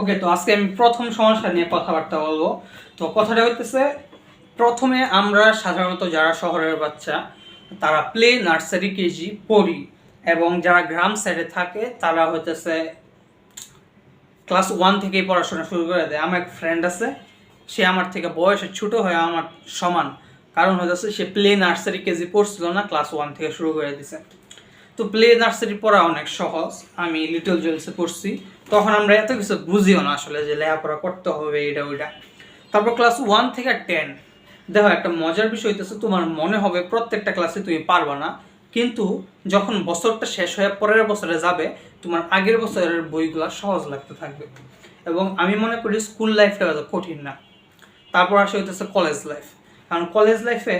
ওকে তো আজকে আমি প্রথম সমস্যা নিয়ে কথাবার্তা বলব। তো কথাটা হইতেছে, প্রথমে আমরা সাধারণত যারা শহরের বাচ্চা, তারা প্লে নার্সারি কেজি পড়ি এবং যারা গ্রাম সাইডে থাকে, তারা হইতেছে ক্লাস ওয়ান থেকেই পড়াশোনা শুরু করে দেয়। আমার এক ফ্রেন্ড আছে, সে আমার থেকে বয়সে ছোট হয়ে আমার সমান। কারণ হইতেছে, সে প্লে নার্সারি কেজি পড়ছিল না ক্লাস ওয়ান থেকে শুরু করে দিছে। তো প্লে নার্সারি পড়া অনেক সহজ। আমি লিটল জুয়েলসে পড়ছি। তখন আমরা এত কিছু বুঝিও না আসলে যে লেখাপড়া করতে হবে এটা ওইটা তারপর ক্লাস ওয়ান থেকে টেন দেখো, একটা মজার বিষয় হইতেছে, তোমার মনে হবে প্রত্যেকটা ক্লাসে তুমি পারবা না। কিন্তু যখন বছরটা শেষ হয়ে পরের বছরে যাবে, তোমার আগের বছরের বইগুলো সহজ লাগতে থাকবে। এবং আমি মনে করি স্কুল লাইফটা কঠিন না। তারপর আসে হইতেছে কলেজ লাইফ কারণ কলেজ লাইফে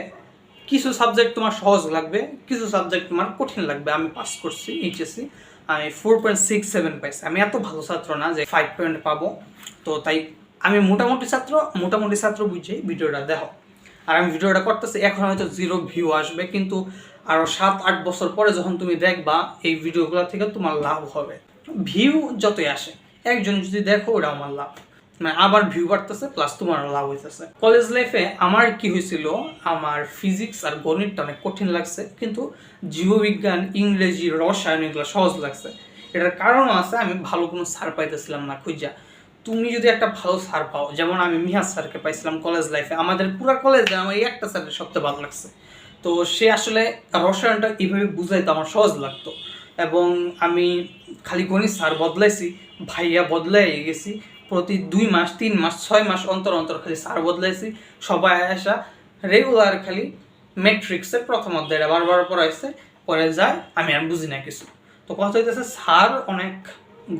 কিছু সাবজেক্ট তোমার সহজ লাগবে, কিছু সাবজেক্ট তোমার কঠিন লাগবে। আমি পাস করছি এইচএসসি আমি ফোর পয়েন্ট সিক্স সেভেন পাইছি। আমি এত ভালো ছাত্র না যে ফাইভ পয়েন্ট পাবো। তো তাই আমি মোটামুটি ছাত্র মোটামুটি ছাত্র বুঝে ভিডিওটা দেখো। আর আমি ভিডিওটা করতেছি, এখন হয়তো জিরো ভিউ আসবে, কিন্তু আরও সাত, আট বছর পরে যখন তুমি দেখবা, এই ভিডিওগুলো থেকে তোমার লাভ হবে। ভিউ যতই আসে, একজন যদি দেখো, ওটা আমার লাভ। মানে আবার ভিউ বাড়তেছে প্লাস তোমার লাভ হইতেছে। কলেজ লাইফে আমার কি হয়েছিল আমার ফিজিক্স আর গণিতটা অনেক কঠিন লাগছে, কিন্তু জীববিজ্ঞান, ইংরেজি, রসায়ন এগুলো সহজ লাগছে। এটার কারণও আছে, আমি ভালো কোনো সার পাইতেছিলাম না, খুঁজা। তুমি যদি একটা ভালো স্যার পাও, যেমন আমি মিহাজ স্যারকে পাইছিলাম কলেজ লাইফে আমাদের পুরো কলেজে আমার এই একটা স্যারের সবচেয়ে ভালো লাগছে। তো সে আসলে রসায়নটা এইভাবে বুঝাইতো আমার সহজ লাগতো। এবং আমি খালি গণিত স্যার বদলাইছি, ভাইয়া বদলাই গেছি প্রতি দুই মাস, তিন মাস, ছয় মাস অন্তর অন্তর খালি সার বদলাইছি। সবাই আসা রেগুলার খালি ম্যাট্রিক্সের প্রথম অধ্যায়টা বারবার পড়াইছে, পরে যায়, আমি আর বুঝি না কিছু। তো কথা হইতেছে সার অনেক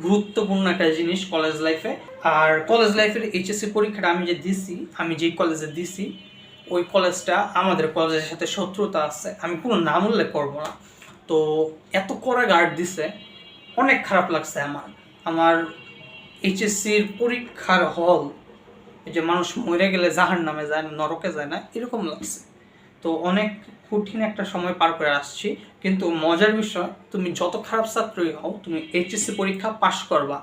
গুরুত্বপূর্ণ একটা জিনিস কলেজ লাইফে আর কলেজ লাইফের এইচএসসি পরীক্ষাটা আমি যে দিছি, আমি যেই কলেজে দিছি, ওই কলেজটা আমাদের কলেজের সাথে শত্রুতা আছে, আমি কোনো নাম উল্লেখ করব না। তো এত কড়া গার্ড দিছে, অনেক খারাপ লাগছে আমার। আমার এইচএসসির পরীক্ষার হল যে মানুষ মরে গেলে জাহার নামে যায় না, নরকে যায় না, এরকম লাগছে। তো অনেক কঠিন একটা সময় পার করে আসছি, কিন্তু মজার বিষয়, তুমি যত খারাপ ছাত্রই হও, তুমি এইচএসসি পরীক্ষা পাশ করবা।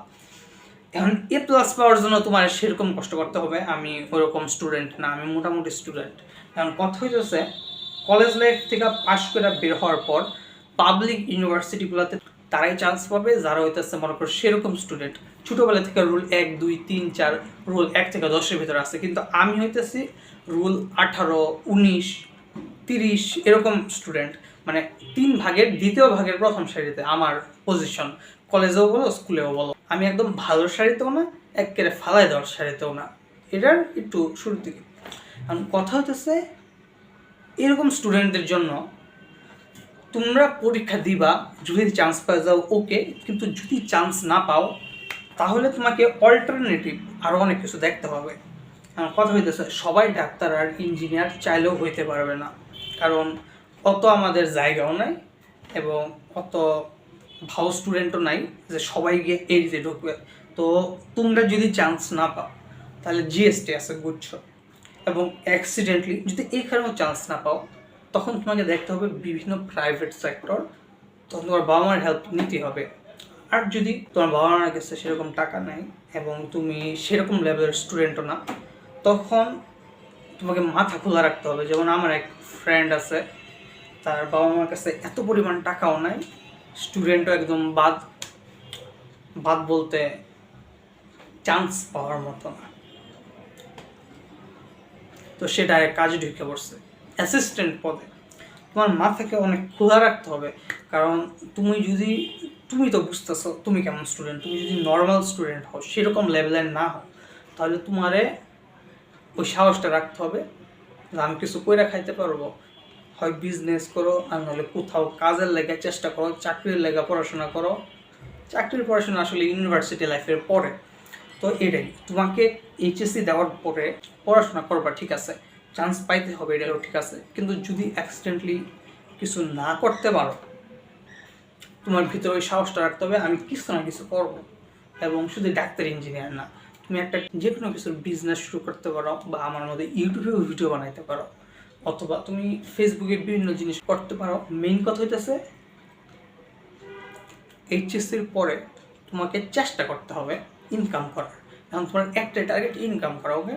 এখন এ প্লাস পাওয়ার জন্য তোমার সেরকম কষ্ট করতে হবে, আমি ওরকম স্টুডেন্ট না, আমি মোটামুটি স্টুডেন্ট এখন কথা হইতেছে কলেজ লাইফ থেকে পাশ করে বের হওয়ার পর পাবলিক ইউনিভার্সিটিগুলোতে তারাই চান্স পাবে, যারা হইতেছে মনে করো সেরকম স্টুডেন্ট ছোটোবেলা থেকে রুল এক, দুই, তিন, চার রুল এক থেকে দশের ভিতরে আছে। কিন্তু আমি হইতেছি রুল আঠারো, উনিশ, তিরিশ, এরকম স্টুডেন্ট মানে তিন ভাগের দ্বিতীয় ভাগের প্রথম সারিতে আমার পজিশন কলেজেও বলো স্কুলেও বলো। আমি একদম ভালো সারিতেও না, একেবারে ফালাই দেওয়ার সারিতেও না। এটার একটু শুরুর দিকে। কারণ কথা হতেছে এরকম স্টুডেন্টদের জন্য তোমরা পরীক্ষা দিবা, যদি চান্স পেয়ে যাও ওকে কিন্তু যদি চান্স না পাও, তাহলে তোমাকে অল্টারনেটিভ আরও অনেক কিছু দেখতে হবে। কথা হইতেছে, সবাই ডাক্তার আর ইঞ্জিনিয়ার চাইলেও হইতে পারবে না। কারণ অত আমাদের জায়গাও নাই এবং অত ভালো স্টুডেন্টও নাই যে সবাই গিয়ে এই ঢুকবে। তো তোমরা যদি চান্স না পাও, তাহলে জিএসটি আছে গুচ্ছ। এবং অ্যাক্সিডেন্টলি যদি এইখানেও চান্স না পাও তখন তোমাকে দেখতে হবে বিভিন্ন প্রাইভেট সেক্টর তখন তোমার বাবা মার হেল্প নিতে হবে। আর যদি তোমার বাবা মার কাছে সেরকম টাকা নেই এবং তুমি সেরকম লেভেলের স্টুডেন্টও না, তখন তোমাকে মাথা খোলা রাখতে হবে। যেমন আমার এক ফ্রেন্ড আছে, তার বাবা মার কাছে এত পরিমাণ টাকাও নাই স্টুডেন্টও একদম বাদ বাদ বলতে চান্স পাওয়ার মতো না। তো সে ডাইরেক্ট কাজে ঢুকে পড়ছে। অ্যাসিস্ট্যান্ট পদে। তোমার মাথাকে অনেক খোলা রাখতে হবে, কারণ তুমি যদি, তুমি তো বুঝতেছো তুমি কেমন স্টুডেন্ট তুমি যদি নর্মাল স্টুডেন্ট হও, সেরকম লেভেলের না হও, তাহলে তোমারে ওই সাহসটা রাখতে হবে আমি কিছু কইরা খাইতে পারব। হয় বিজনেস করো, আর নাহলে কোথাও কাজের লেগে চেষ্টা করো, চাকরির লেগে পড়াশোনা করো। চাকরির পড়াশোনা আসলে ইউনিভার্সিটি লাইফের পরে। তো এটাই, তোমাকে এইচএসসি দেওয়ার পরে পড়াশোনা করবা, ঠিক আছে? চান্স পাইতে হবে, এটাও ঠিক আছে। কিন্তু যদি অ্যাক্সিডেন্টলি কিছু না করতে পারো, তোমার ভিতরে ওই সাহসটা রাখতে হবে, আমি কিছু না কিছু করব। এবং শুধু ডাক্তার ইঞ্জিনিয়ার না, তুমি একটা যে কোনো কিছুর বিজনেস শুরু করতে পারো বা আমার মধ্যে ইউটিউবেও ভিডিও বানাইতে পারো। অথবা তুমি ফেসবুকে বিভিন্ন জিনিস করতে পারো। মেইন কথা হইতেছে এইচএসসির পরে তোমাকে চেষ্টা করতে হবে ইনকাম করার। এখন তোমার একটা টার্গেট ইনকাম করা ওকে